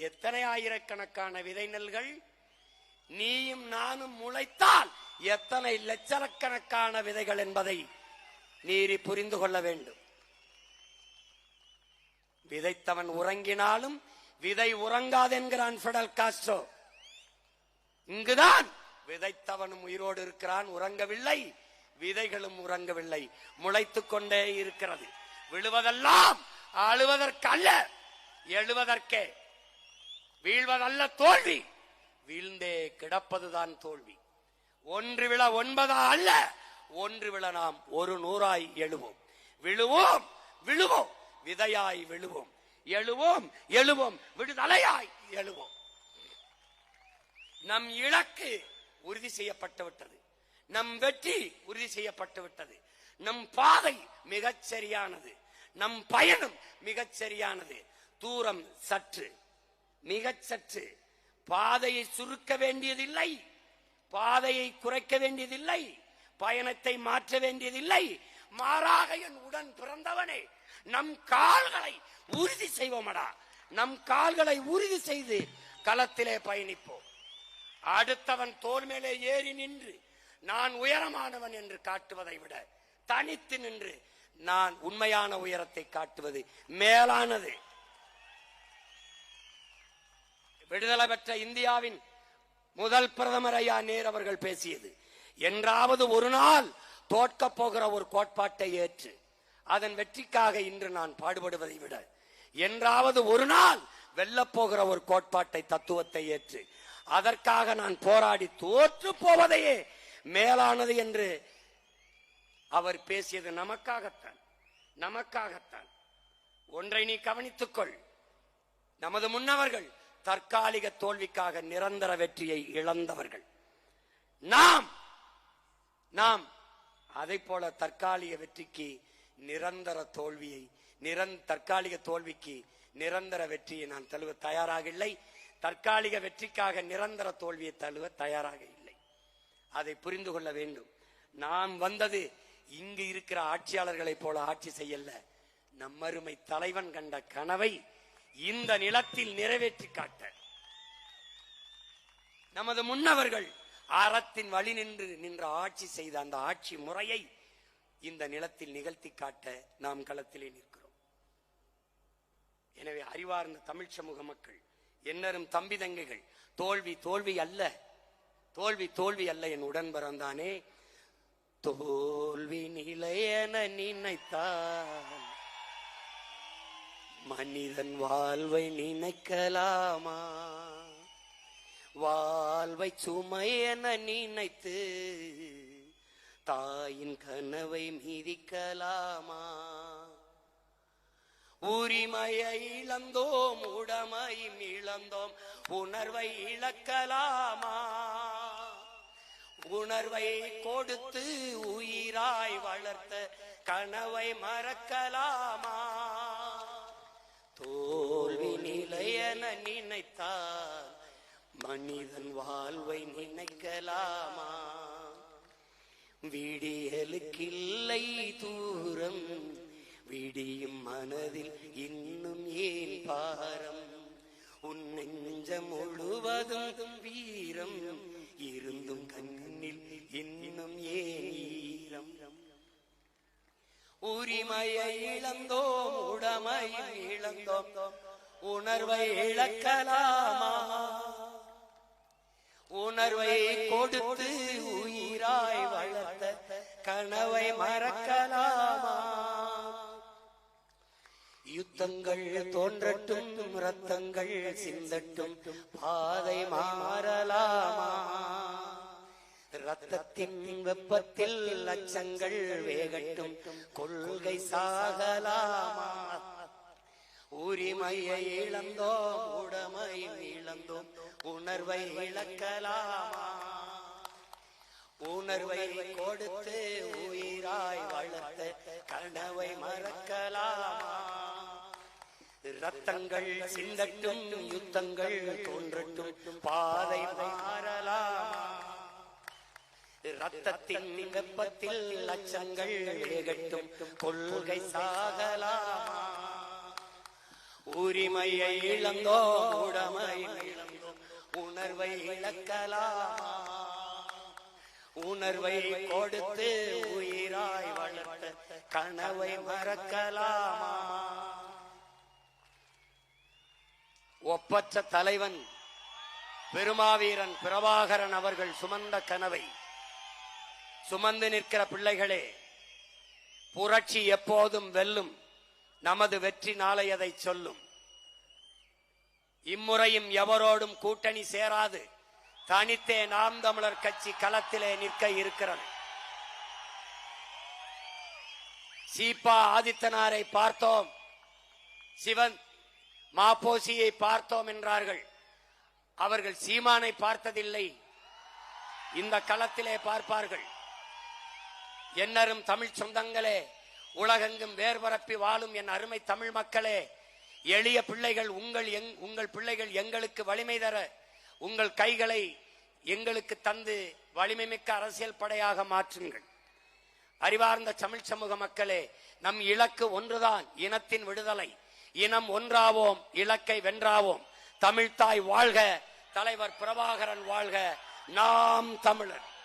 எத்தனை ஆயிரக்கணக்கான விதை நெல்கள் நீயும் நானும் முளைத்தால் எத்தனை லட்சக்கணக்கான விதைகள் என்பதை நீரி புரிந்து கொள்ள வேண்டும். விதைத்தவன் உறங்கினாலும் விதை உறங்காது என்கிறான் ஃபெடல் காஸ்ட்ரோ. இங்குதான் விதைத்தவனும் உயிரோடு இருக்கிறான் உறங்கவில்லை விதைகளும் உறங்கவில்லை முளைத்துக் கொண்டே இருக்கிறது. விழுவதெல்லாம் அழுவதற்கு அல்ல எழுவதற்கே. வீழ்வதல்ல தோல்வி. வீழ்ந்தே கிடப்பதுதான் தோல்வி. ஒன்று விழ ஒன்பதா அல்ல ஒன்று விழ நாம் ஒரு நூறாய் எழுவோம். விழுவோம் விழுவோம் விதையாய் விழுவோம். எழுவோம் எழுவோம் விடுதலையாய் எழுவோம். நம் இலக்கு உறுதி செய்யப்பட்டு விட்டது. நம் வெற்றி உறுதி செய்யப்பட்டு விட்டது. நம் பாதை மிகச் சரியானது நம் பயணம் மிகச் சரியானது தூரம் சற்று. மிகச் சற்று. பாதையை சுருக்க வேண்டியதில்லை. பாதையை குறைக்க வேண்டியதில்லை. பயணத்தை மாற்ற வேண்டியதில்லை. மாறாக என் உடன் பிறந்தவனே நம் கால்களை உறுதி செய்வோமடா. நம் கால்களை உறுதி செய்து களத்திலே பயணிப்போம். அடுத்தவன் தோல் மேலே ஏறி நின்று நான் உயரமானவன் என்று காட்டுவதை விட தனித்து நின்று நான் உண்மையான உயரத்தை காட்டுவது மேலானது. விடுதலை பெற்ற இந்தியாவின் முதல் பிரதமர் ஐயா நேர் அவர்கள் பேசியது. என்றாவது ஒரு நாள் தோற்கப் போகிற ஒரு கோட்பாட்டை ஏற்று அதன் வெற்றிக்காக இன்று நான் பாடுபடுவதை விட என்றாவது ஒரு நாள் வெல்லப்போகிற ஒரு கோட்பாட்டை தத்துவத்தை ஏற்று அதற்காக நான் போராடி தோற்று போவதையே மேலானது என்று அவர் பேசியது நமக்காகத்தான் நமக்காகத்தான். ஒன்றை நீ கவனித்துக்கொள். நமது முன்னவர்கள் தற்காலிக தோல்விக்காக நிரந்தர வெற்றியை இழந்தவர்கள். நாம் நாம் அதை போல தற்காலிக வெற்றிக்கு நிரந்தர தோல்வியை நிரந் தற்காலிக தோல்விக்கு நிரந்தர வெற்றியை நான் தழுவ தயாராக இல்லை தற்காலிக வெற்றிக்காக நிரந்தர தோல்வியை தழுவ தயாராக இல்லை. அதை புரிந்து கொள்ள வேண்டும். நாம் வந்தது இங்கு இருக்கிற ஆட்சியாளர்களைப் போல ஆட்சி செய்யல நம்மருமை தலைவன் கண்ட கனவை இந்த நிலத்தில் நிறைவேற்றி காட்ட. நமது முன்னவர்கள் அறத்தின் வழி நின்று நின்ற ஆட்சி செய்த அந்த ஆட்சி முறையை இந்த நிலத்தில் நிகழ்த்தி காட்ட நாம் களத்திலே நிற்கிறோம். எனவே அறிவார்ந்த தமிழ் சமூக மக்கள் என்னரும் தம்பி தங்கைகள் தோல்வி தோல்வி அல்ல தோல்வி தோல்வி அல்ல என் உடன் பிறந்தானே தோல்வி நிலையென நினைத்தான் மனிதன் வாழ்வை நினைக்கலாமா? வாழ்வை சுமை என நினைத்து தாயின் கனவை மிதிக்கலாமா? உரிமையை இழந்தோம் உடமை இழந்தோம் உணர்வை இழக்கலாமா? உணர்வை கொடுத்து உயிராய் வளர்த்த கனவை மறக்கலாமா? தோல்வி நிலையென நினைத்தால் மனிதன் வாழ்வை நினைக்கலாமா? விடியலுக்கில்லை தூரம் விடியும் மனதில் இன்னும் ஏன் பாரம்? உன் நெஞ்சம் முழுவதும் வீரம் இருந்தும் கண்ணில் இன்னும் ஏன் உரிமையை இழந்தோம் உடமையை இழந்தோம். உணர்வை இழக்கலாமா? உணர்வை கொடுத்து உயிராய் வளர்த்த கனவை மறக்கலாமா? யுத்தங்கள் தோன்றட்டும் ரத்தங்கள் சிந்தட்டும் பாதை மாறலாமா ரத்தத்தின் வெப்பத்தில் அச்சங்கள் வேகட்டும். கொள்கை சாகலாமா? உரிமையை இழந்தோம் உடமையை இழந்தோம் உணர்வை இழக்கலாமா? உணர்வை கொடுத்து உயிராய் வளர்த்த கனவை மறக்கலாமா? ரத்தங்கள் சிந்தட்டும் யுத்தங்கள் தோன்றட்டும் பாதை ரத்தத்தின் வெப்பத்தில் லட்சங்கள் வேகட்டும். கொள்கை சாகலாமா உரிமையை இழந்தோ உடமை இழந்தோம் உணர்வை இழக்கலாமா உணர்வை கொடுத்து உயிராய் வளர்த்த கனவை மறக்கலாமா ஒப்பற்ற தலைவன் பெருமாவீரன் பிரபாகரன் அவர்கள் சுமந்த கனவை சுமந்து நிற்கிற பிள்ளைகளே புரட்சி எப்போதும் வெல்லும். நமது வெற்றி நாளை அதை சொல்லும். இம்முறையும் எவரோடும் கூட்டணி சேராது. தனித்தே நாம் தமிழர் கட்சி களத்திலே நிற்க இருக்கிறது. சீபா ஆதித்தனாரை பார்த்தோம். சிவன் மாப்போசியை பார்த்தோம் என்றார்கள். அவர்கள் சீமானை பார்த்ததில்லை. இந்த களத்திலே பார்ப்பார்கள். என்னரும் தமிழ் சொந்தங்களே உலகெங்கும் வேர்பரப்பி வாழும் என் அருமை தமிழ் மக்களே எளிய பிள்ளைகள் உங்கள் எங்- உங்கள் பிள்ளைகள் எங்களுக்கு வலிமை தர உங்கள் கைகளை எங்களுக்கு தந்து வலிமை மிக்க அரசியல் படையாக மாற்றுங்கள். அறிவார்ந்த தமிழ் சமூக மக்களே நம் இலக்கு ஒன்றுதான் இனத்தின் விடுதலை. இனம் ஒன்றாவோம் இலக்கை வென்றாவோம். தமிழ்தாய் வாழ்க தலைவர் பிரபாகரன் வாழ்க நாம் தமிழர்.